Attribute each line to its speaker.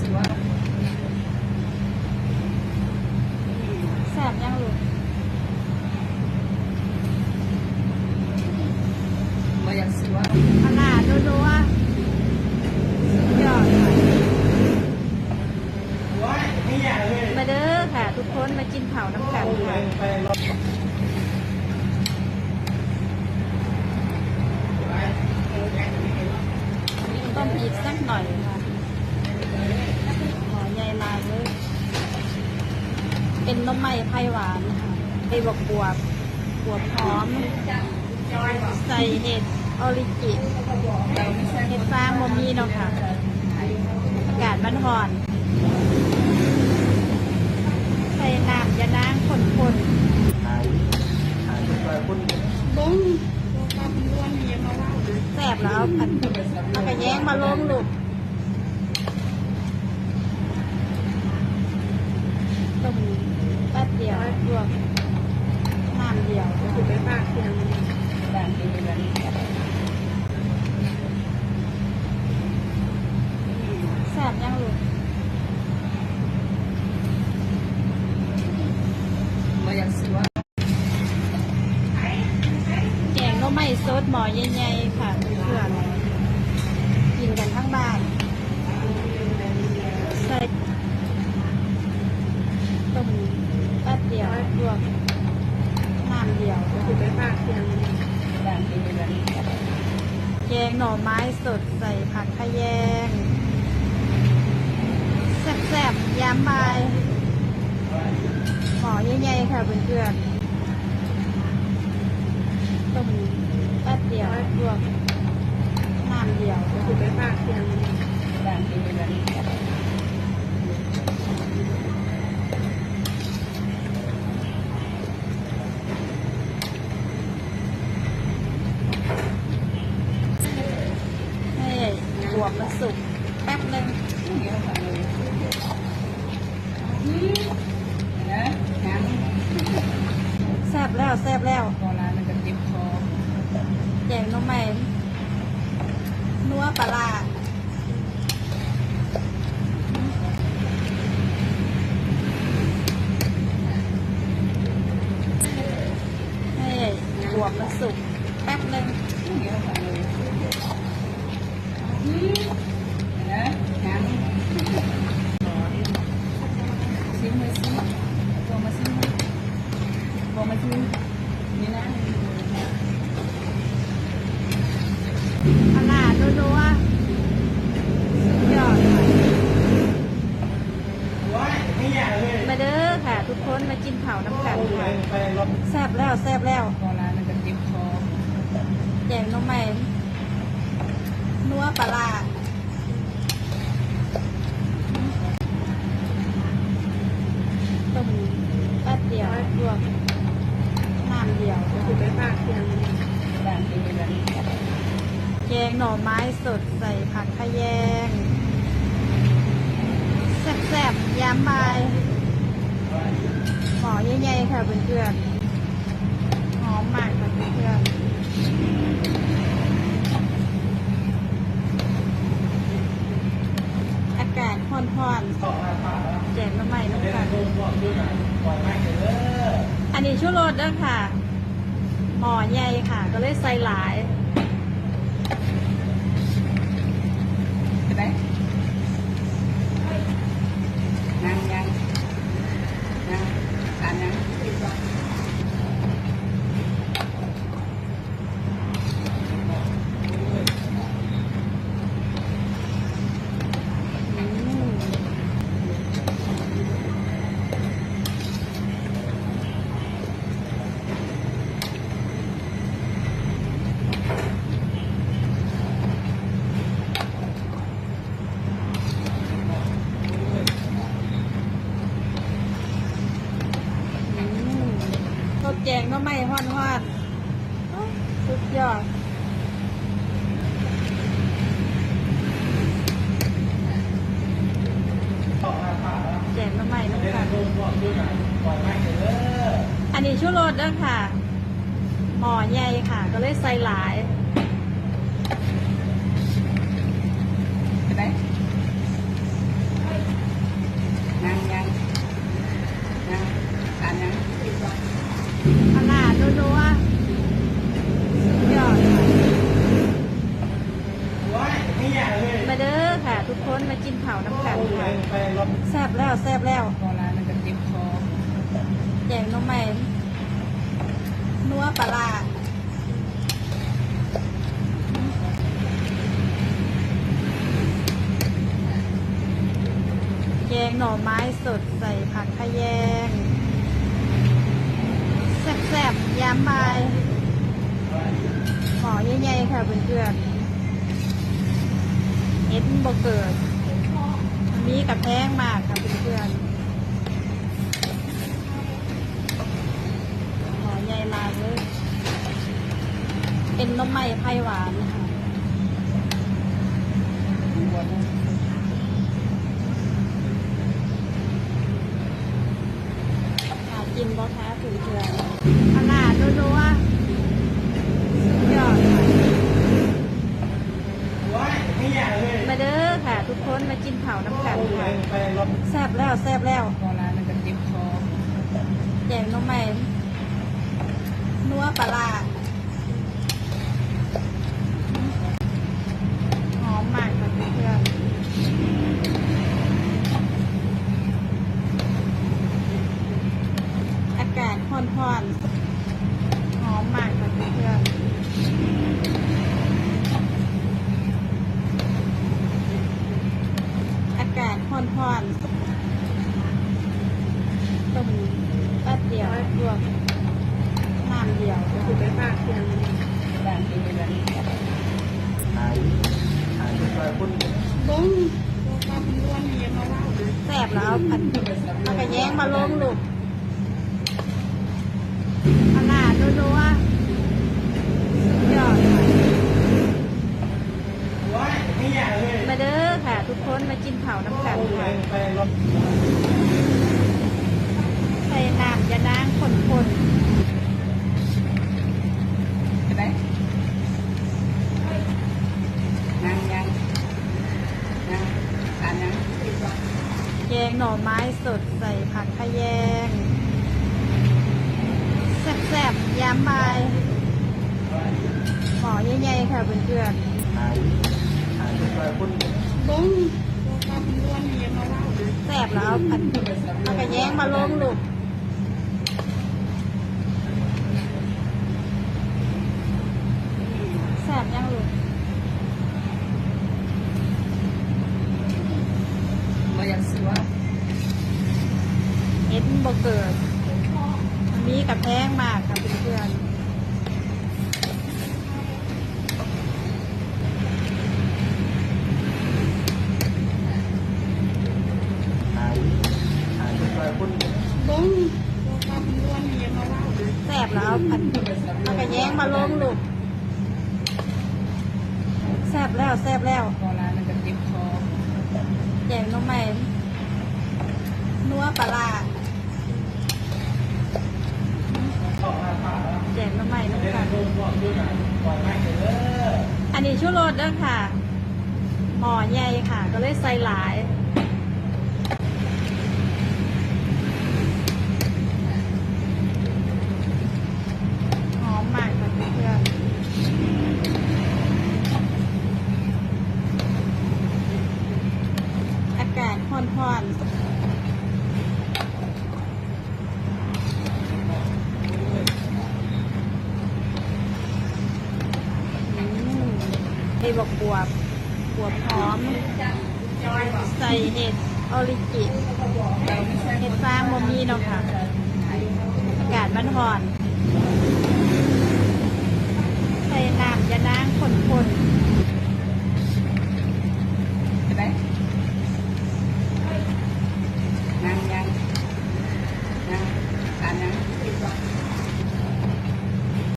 Speaker 1: สวแสบยังลูกมายังสวขนาดดูดูว่าสุดยอดค่ะมาเด้อค่ะ ทุกคนมากินเผาน้ำกันค่ะต้มอีกสักหน่อยค่ะ เป็นน้ำไม้ไผ่หวานค่ะไอบวบบวบบวบหอม ใส่เห็ดออริจิเห็ดฟางโมมีเนาะค่ะ อากาศมันห่อน ใส่น้ำยาล้างคนคน
Speaker 2: ขายขายเป็นปลายคน
Speaker 1: ๆบุ้งแสบแล้วเอาอันเอากระแยงมาลงลูกต้มแป๊บเดียวลวกน้ำเดียว
Speaker 3: ถูกไปฝากเพียงบ้านที่บ้าน
Speaker 1: แสบยังลูก
Speaker 3: มายากซื้อว่า
Speaker 1: แกงก็ไม่ซดหมอใหญ่ๆค่ะเพื่อนกินกันทั้งบ้านใส่ต้ม ป๊บเดียวลวกน้ำเดียว
Speaker 3: ถูกไปฝากเพียงบ้านที่บ้าน
Speaker 1: แกงหน่อไม้สดใส่ผักขะแยงแซ่บๆยามบายหมอใหญ่ๆค่ะเพื่อนๆต้มแป๊บเดียวลวกน้ำเดียว
Speaker 3: ถูกไปฝากเพียงบ้านที่บ้าน
Speaker 1: ให้บ วบมันสุกแป๊บหนึ่ง
Speaker 3: นะน้ำ
Speaker 1: แซ่บแล้วแซ่บแล้ว
Speaker 3: โบราณมันจะเจ็บคอ
Speaker 1: แกงหน้ำแม่นัวปลาร้าให้บวบมันสุกแป๊บหนึ่ง
Speaker 3: นะน้ำ ซิมมาซิมตัวมาซิมตัวมาซิมนี่นะ
Speaker 1: ปลาร้านัวๆสุดยอดค่ะ
Speaker 2: ว้ายไม่อยากเลย
Speaker 1: มาเด้อค่ะ ทุกคนมากินเผาวน้ำกัน
Speaker 2: ไป
Speaker 1: ค่ะ
Speaker 2: ไปรถ
Speaker 1: แซ่บแล้วแซ่บแล้ว
Speaker 3: โบราณมันจะเจ็บคอ
Speaker 1: แกงหน้องใหม่นัวปลาร้าต้มแป๊บเดียวลวก น้ำเดีย
Speaker 3: ง
Speaker 1: หน่อไม้สดใส่ผักขะแยงแซ่บๆยามบายหมอใหญ่ๆค่ะเพื่อนๆหอมมากค่ะเพื่อนๆอากาศร้อนๆแจกน้ำใหม่น้ำกันอันนี้ชูรสเด้อค่ะ หมอใหญ่ค่ะ ก็เลยใส่หลาย
Speaker 3: ไปไหนนั่งยังนั่งทานยัง
Speaker 1: อืมอืมข้าวแกงก็ไม่ฮ้อนฮ้อนๆโอ้สุดยอด แจกน้ำใหม่น้ำกัน อันนี้ชูรสเด้อค่ะ หมอใหญ่ค่ะ ก็เลยใส่หลาย
Speaker 3: ไปไหนนั่งยังนั่งทานยัง
Speaker 1: ขนาดนัวๆสุดยอดค่ะ
Speaker 2: ว้ายไม่อยากเลย
Speaker 1: มาเด้อค่ะ ทุกคนมากินเผาวน้ำกัน
Speaker 2: ไป
Speaker 1: ค่ะ
Speaker 2: ไปรถ
Speaker 1: แซ่บแล้วแซ่บแล้ว
Speaker 3: โบราณมันจะเจ็บคอ
Speaker 1: แกงน้องใหม่นั วปลาแยงหน่อไม้สดใส่ผักขยงแซ่บๆยามบ่ายหมอใหญ่ๆค่ะเพื่อนๆเอ็ดบกเกิดมีกับแพงมากค่ะเพื่อนๆาเลย เป็นน้ำไม้ไผ่หวานค่ะหากินบ่คะถึงเถื่อนขนาดรัวๆสุดยอดค่ะ
Speaker 2: ไม่อยาเด้
Speaker 1: อค่ะ ทุกคนมากินเผาน้ำกันค่ะแซ่บแล้วแซ่บแล้ว
Speaker 3: พอร้านมันจะเจ็บคอ
Speaker 1: แยงน้องใหม่ นัวปลาหอมมากค่ะเพื่อนอากาศค่อนๆหอมมากค่ะเพื่อนอากาศค่อนๆต้มแป๊บเดียวรวม น้ำเดียวคือไปภาคเพียง
Speaker 3: บ้านเป็นแบบนี้
Speaker 2: หายหายไปคน
Speaker 1: บ้งแสบแล้วเอาผัดเอากระแยงมาลงลูกขนาดรัวๆสุดยอดค่ะ
Speaker 2: ว้ายไม่อยาเลย
Speaker 1: มาเด้อค่ะ ทุกคนมากินเผาน้ำกันค่ะใส่น้ำยานางขน
Speaker 3: ไปไหนยังยังยังทานยัง
Speaker 1: ๆ แยงหน่อไม้สดใส่ผักขะแยงแซ่บๆยามบ่ายหมอใหญ่ๆค่ะเพื่อนๆ
Speaker 2: หายหายไปคน
Speaker 1: บ้งแสบแล้วเอาผัดเอากระแยงมาลงลูกแสบยังลูก
Speaker 3: เราอยากซื้อว่า
Speaker 1: เอ็ดบเกิดอันนี้กับ แพงมากค่ะเพื่อนๆบุ้งแสบแล้วเอาผัดเอากระแยงมาลงลูกแสบแล้วแสบแล้ว
Speaker 3: พอร้านมันจะเจ็บคอ
Speaker 1: แยงน้องใหม่นัวปลาร้า แยงน้องใหม่น้องกันอันนี้ชูรสด้อค่ะ หม้อใหญ่ค่ะ ก็เลยใส่หลายหอมมากค่ะเพื่อนๆอากาศค่อนๆอืม บอกบวบบวบหอม ใส่เห็ดออริจิเห็ดฟางโมมีเนาะค่ะ อากาศมันหอน ใส่น้ำยานางคนๆ